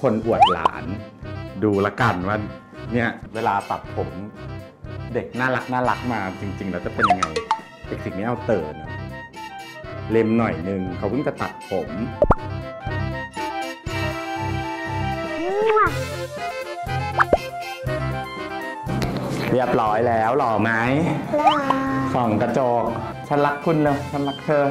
คนอวดหลาน ดูละกันว่าเนี่ยเวลาตัดผมเด็กน่ารักน่ารักมาจริง ๆ แล้วจะเป็นยังไงเด็กสิ่งนี้เอาเตอร์เนอะเล็มหน่อยนึงเขาเพิ่งจะตัดผมเรียบร้อยแล้วหล่อไหมส่องกระจก ฉันรักคุณเลยฉันรักเธอ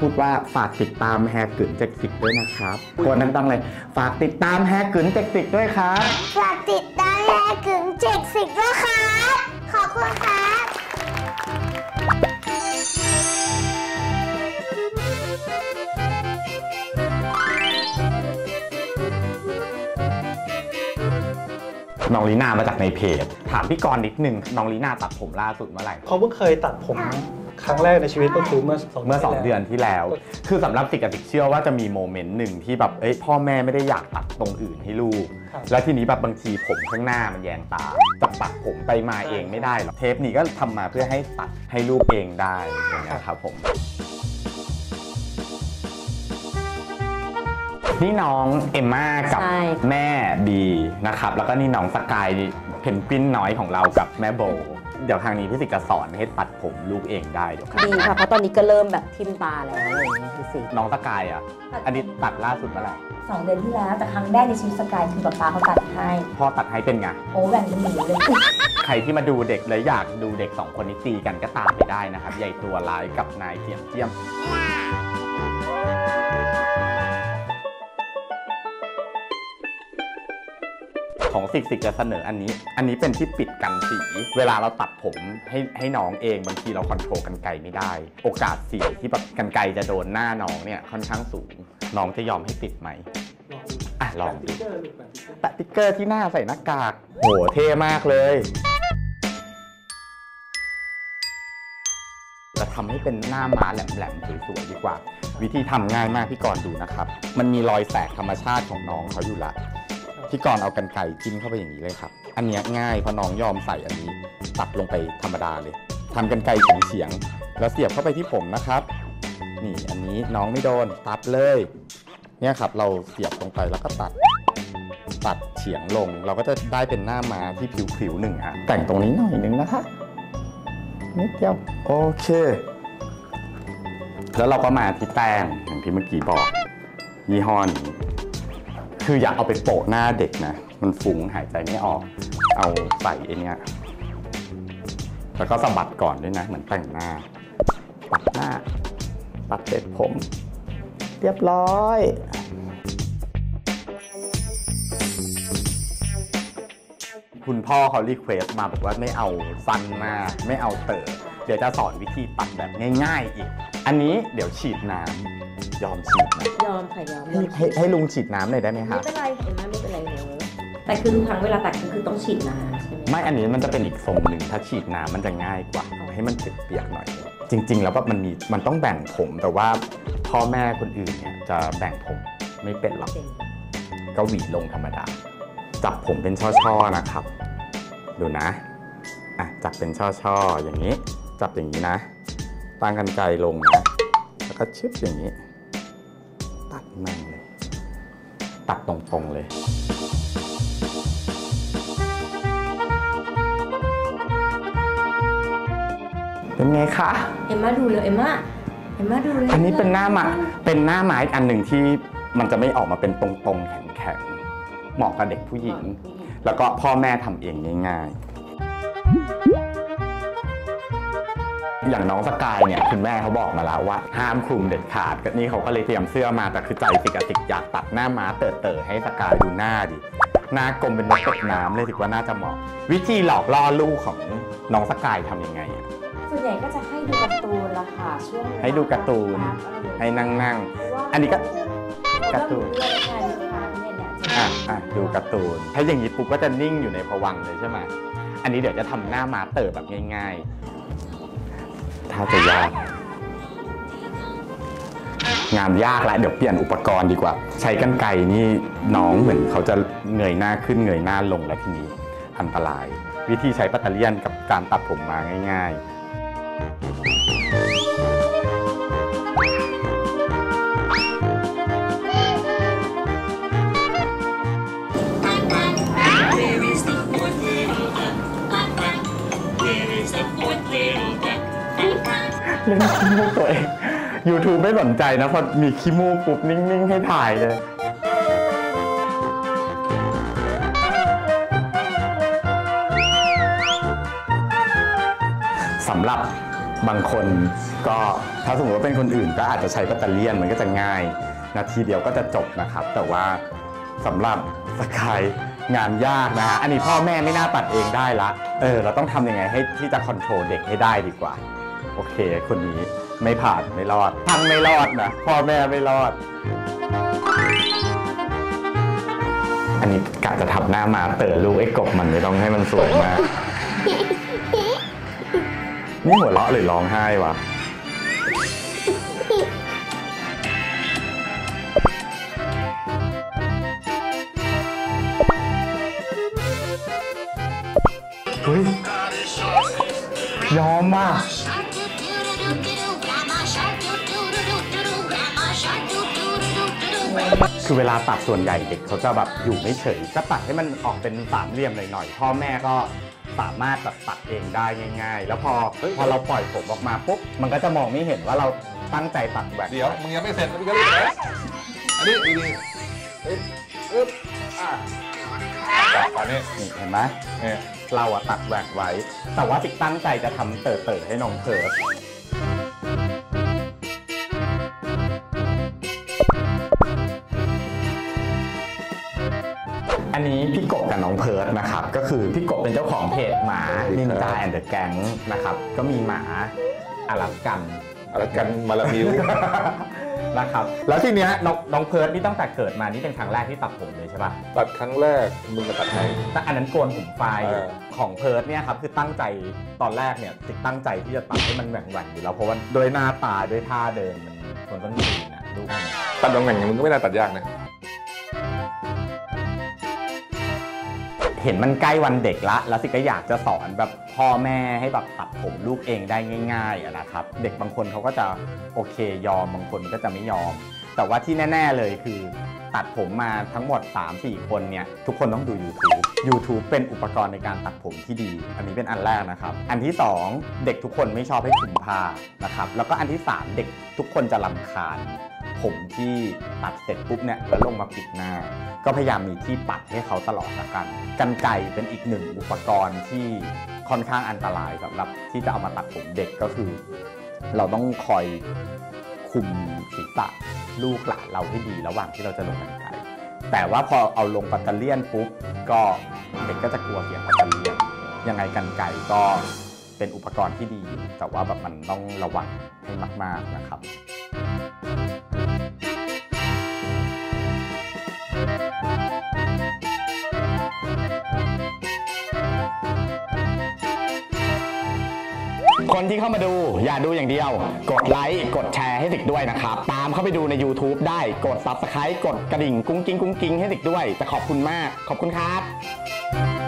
พูดว่าฝากติดตามแฮกึนเจ็กสิกด้วยนะครับตัวนั้นต้องเลยฝากติดตามแฮกึนเจ็กสิกด้วยครับ ฝากติดตามแลกึ่งเจ็ดสิบด้วยครับ ขอบคุณครับน้องลีนามาจากในเพจ ถามพี่กรณ์นิดนึงน้องลีนาตัดผมล่าสุดเมื่อไหร่เขาเพิ่งเคยตัดผม ครั้งแรกในชีวิตก็คือเมื่อสองเมื่อ2ที่เดือนที่แล้ว คือสำหรับติกกับติกเชื่อว่าจะมีโมเมนต์หนึ่งที่แบบเอ้ยพ่อแม่ไม่ได้อยากตัดตรงอื่นให้ลูก ครับ แล้วทีนี้แบบบางทีผมข้างหน้ามันแยงตาจะปัดผมไปมาเองไม่ได้หรอกเทปนี้ก็ทำมาเพื่อให้ตัดให้ลูกเองได้อย่างเงี้ยครับผมนี่น้องเอมม่ากับใช่ แม่บีนะครับแล้วก็นี่น้องสกายเพนกวินน้อยของเรากับแม่โบ เดี๋ยวทางนี้พี่สิกจะสอนให้ตัดผมลูกเองได้เดี๋ยวครับดีค่ะเพราะตอนนี้ก็เริ่มแบบทิมตาแล้วอะไรอย่างเงี้ยคือสิน้องสกายอะ อันนี้ตัดล่าสุดเมื่อไหร่สองเดือนที่แล้วแต่ครั้งแรกในชีวิตสกายคือป๊าป๊าเขาตัดให้ พ่อตัดให้เป็นไง โอ้แบ่งเป็นหมูเลย ใครที่มาดูเด็กและอยากดูเด็กสองคนนี้ตีกันก็ตามไปได้นะครับใหญ่ตัวร้ายกับนายเทียมเทียม ของสิกสิกจะเสนออันนี้ อันนี้เป็นที่ปิดกันสี เวลาเราตัดผมให้ให้น้องเองบางทีเราคอนโทรลกันไกลไม่ได้ โอกาสเสียที่แบบกันไกลจะโดนหน้าน้องเนี่ยค่อนข้างสูง น้องจะยอมให้ติดไหมอะลองดูแปะติ๊กเกอร์ที่หน้าใส่หน้ากากโหเท่มากเลยจะทำให้เป็นหน้าม้าแหลมๆสวยๆดีกว่า วิธีทำง่ายมากพี่กรณ์ดูนะครับ มันมีรอยแตกธรรมชาติของน้องเขาอยู่ละ พี่กรณ์เอากันไก่จิ้มเข้าไปอย่างนี้เลยครับ อันเนี้ยง่ายเพราะน้องยอมใส่อันนี้ ตัดลงไปธรรมดาเลยทำกันไก่เฉียงๆแล้วเสียบเข้าไปที่ผมนะครับ นี่อันนี้น้องไม่โดนตัดเลย เนี่ยครับเราเสียบลงไปแล้วก็ตัดตัดเฉียงลง เราก็จะได้เป็นหน้าม้าที่ผิวๆหนึ่งฮะแต่งตรงนี้หน่อยนึงนะคะนิดเดียวโอเค แล้วเราก็มาที่แป้งอย่างที่เมื่อกี้บอกยี่ห้อนี้ คืออย่าเอาไปโปะหน้าเด็กนะ มันฟุ้งหายใจไม่ออก เอาใส่ไอเนี้ยแล้วก็สะบัดก่อนด้วยนะ เหมือนแต่งหน้า ปัดหน้า ปัดเด็ดผม เรียบร้อยคุณพ่อเขารีเควสมาบอกว่าไม่เอาสั้นมากไม่เอาเต๋อเดี๋ยวจะสอนวิธีตัดแบบง่าย ๆ อีก อันนี้เดี๋ยวฉีดน้ำ ยอมฉีดนะยอมค่ะยอมให้ให้ให้ลุงฉีดน้ำหน่อยได้ไหมไม่คะเป็นไรเห็นไหมไม่เป็นไรเดี๋ยวแต่คือทุกครั้งเวลาตัดก็คือต้องฉีดน้ำใช่ไหมไม่อันนี้มันจะเป็นอีกทรงหนึ่งถ้าฉีดน้ำมันจะง่ายกว่า ให้มันเปียกๆหน่อย จริง ๆ แล้วแบบมันมีมันต้องแบ่งผมแต่ว่าพ่อแม่คนอื่นเนี่ยจะแบ่งผมไม่เป็นหรอก เป็นก็หวีลงธรรมดา จับผมเป็นช่อๆนะครับ ดูนะ อะ จับเป็นช่อๆอย่างนี้ จับอย่างนี้นะ ตั้งกันไกลลงนะ แล้วก็ชึบอย่างนี้ ตัดนั่งเลย ตัดตรงๆเลย เป็นไงคะ เอ็มมาดูเลยเอ็มมาเอ็มมาดูเลยอันนี้เป็นหน้าไม้เป็นหน้าไม้อันหนึ่งที่มันจะไม่ออกมาเป็นตรงๆ แข็งๆ เหมาะกับเด็กผู้หญิง แล้วก็พ่อแม่ทำเองง่ายๆ อย่างน้องสกายเนี่ยคุณแม่เขาบอกมาแล้วว่าห้ามคลุมเด็ดขาดก็นี่เขาก็เลยเตรียมเสื้อมาแต่คือใจสิกบติกอยากตัดหน้าม้าเต๋อๆให้สกายดูหน้าดิหน้ากลมเป็นนกตกน้ำเลยถือว่าน่าจะเหมาะ วิธีหลอกล่อลูกของน้องสกายทำยังไงอะ ส่วนใหญ่ก็จะให้ดูการ์ตูนละค่ะช่วงเวลาให้ดูการ์ตูน ให้นั่งๆอันนี้ก็การ์ตูนเรื่องค่ะลูกค้าเนี่ยเนี่ยจะอะอะดูการ์ตูน ถ้าอย่างนี้ปุ๊บก็จะนิ่งอยู่ในภวังค์เลยใช่ไหมอันนี้เดี๋ยวจะทำหน้ามาเตอร์แบบง่ายๆ ถ้าจะยาก งานยากแล้วเดี๋ยวเปลี่ยนอุปกรณ์ดีกว่า ใช้กันไก่นี่น้องเหมือนเขาจะเงยหน้าขึ้นเงยหน้าลงแล้วทีนี้อันตราย วิธีใช้ปัตเตอร์เลียนกับการตัดผมมาง่าย ๆ เล่นขี้มูกตัวเอง YouTube ไม่สนใจนะพอมีขี้มูกปุ๊บนิ่ง ๆ ให้ถ่ายเลย สำหรับบางคนก็ถ้าสมมติว่าเป็นคนอื่นก็อาจจะใช้แบตเตอรี่ยนมันก็จะง่าย นาทีเดียวก็จะจบนะครับ แต่ว่าสำหรับสกายงานยากนะฮะ อันนี้พ่อแม่ไม่น่าตัดเองได้ละ เออ เราต้องทำยังไงให้ที่จะคอนโทรลเด็กให้ได้ดีกว่า โอเค คนนี้ไม่ผ่านไม่รอดทั้งไม่รอดนะพ่อแม่ไม่รอด อันนี้กะจะทับหน้ามาเต๋อลูกไอ้กบมันไม่ต้องให้มันสวยมากนี่หัวเราะหรือร้องไห้วะเฮ้ยยอมมา คือเวลาตัดส่วนใหญ่เด็กเขาจะแบบอยู่ไม่เฉยจะตัดให้มันออกเป็นสามเหลี่ยมหน่อยๆพ่อแม่ก็สามารถแบบตัดเองได้ง่าย ๆ แล้วพอพอเราปล่อยผมออกมาปุ๊บมันก็จะมองไม่เห็นว่าเราตั้งใจตัดแบบเดี๋ยวมึงยังไม่เสร็จมึงก็รีบไปไหนอันนี้ดีดีๆเอ๊ะอึ๊บอะจับอันนี้นี่เห็นไหมเนี่ยเราอะตัดแหวกไว้ แต่ว่าติ๊กตั้งใจจะทำเต๋อๆให้น้องเพิร์ อันนี้พี่กบกับน้องเพิร์ดนะครับ ก็คือพี่กบเป็นเจ้าของเพจหมานินจาแอนเดอะแก๊งนะครับ ก็มีหมาอลาสกันอะไรกันมาลามิวนะครับ แล้วทีเนี้ยน้องน้องเพิร์ดนี่ตั้งแต่เกิดมานี่เป็นครั้งแรกที่ตัดผมเลยใช่ปะตัดครั้งแรกมึงมาตัดไหนแต่อันนั้นโกนผมไฟเออของเพิร์ดเนี่ยครับคือตั้งใจตอนแรกเนี่ยติดตั้งใจที่จะตัดให้มันแหว่งแหว่งๆอยู่แล้วเพราะว่าโดยหน้าตาด้วยท่าเดินมันคนต้นตีนนะลูกมันเนี่ยตัดตรงไหนมึงก็ไม่น่าตัดยากนะ เห็นมันใกล้วันเด็กละ แล้วสิก็อยากจะสอนแบบพ่อแม่ให้แบบตัดผมลูกเองได้ง่ายๆนะครับ เด็กบางคนเขาก็จะโอเคยอมบางคนก็จะไม่ยอม แต่ว่าที่แน่ ๆเลยคือ ตัดผมมาทั้งหมด 3-4 คนเนี่ย ทุกคนต้องดู YouTube YouTube เป็นอุปกรณ์ในการตัดผมที่ดี อันนี้เป็นอันแรกนะครับ อันที่ 2 เด็กทุกคนไม่ชอบให้คลุมผ้านะครับแล้วก็อันที่ 3 เด็กทุกคนจะลำคาญ ผมที่ตัดเสร็จปุ๊บเนี่ยแล้วลงมาปิดหน้า ก็พยายามมีที่ปัดให้เขาตลอดละกันกันไกเป็นอีกหนึ่งอุปกรณ์ที่ค่อนข้างอันตรายสำหรับที่จะเอามาตัดผมเด็กก็คือ เราต้องคอยคุมศีรษะลูกหลานเราให้ดีระหว่างที่เราจะลงกันไกแต่ว่าพอเอาลงปัตเตอร์เลียนปุ๊บก็เด็กก็จะกลัวเสียงปัตเตอร์เลียนยังไงกันไกก็เป็นอุปกรณ์ที่ดี แต่ว่าแบบมันต้องระวังให้มาก ๆ นะครับ คนที่เข้ามาดูอย่าดูอย่างเดียว กดไลค์กดแชร์ให้ติกด้วยนะครับ ตามเข้าไปดูใน YouTube ได้กด Subscribe กดกระดิ่งกุ้งกิ้งกุ้งกิ้งให้ติกด้วย จะขอบคุณมากขอบคุณครับ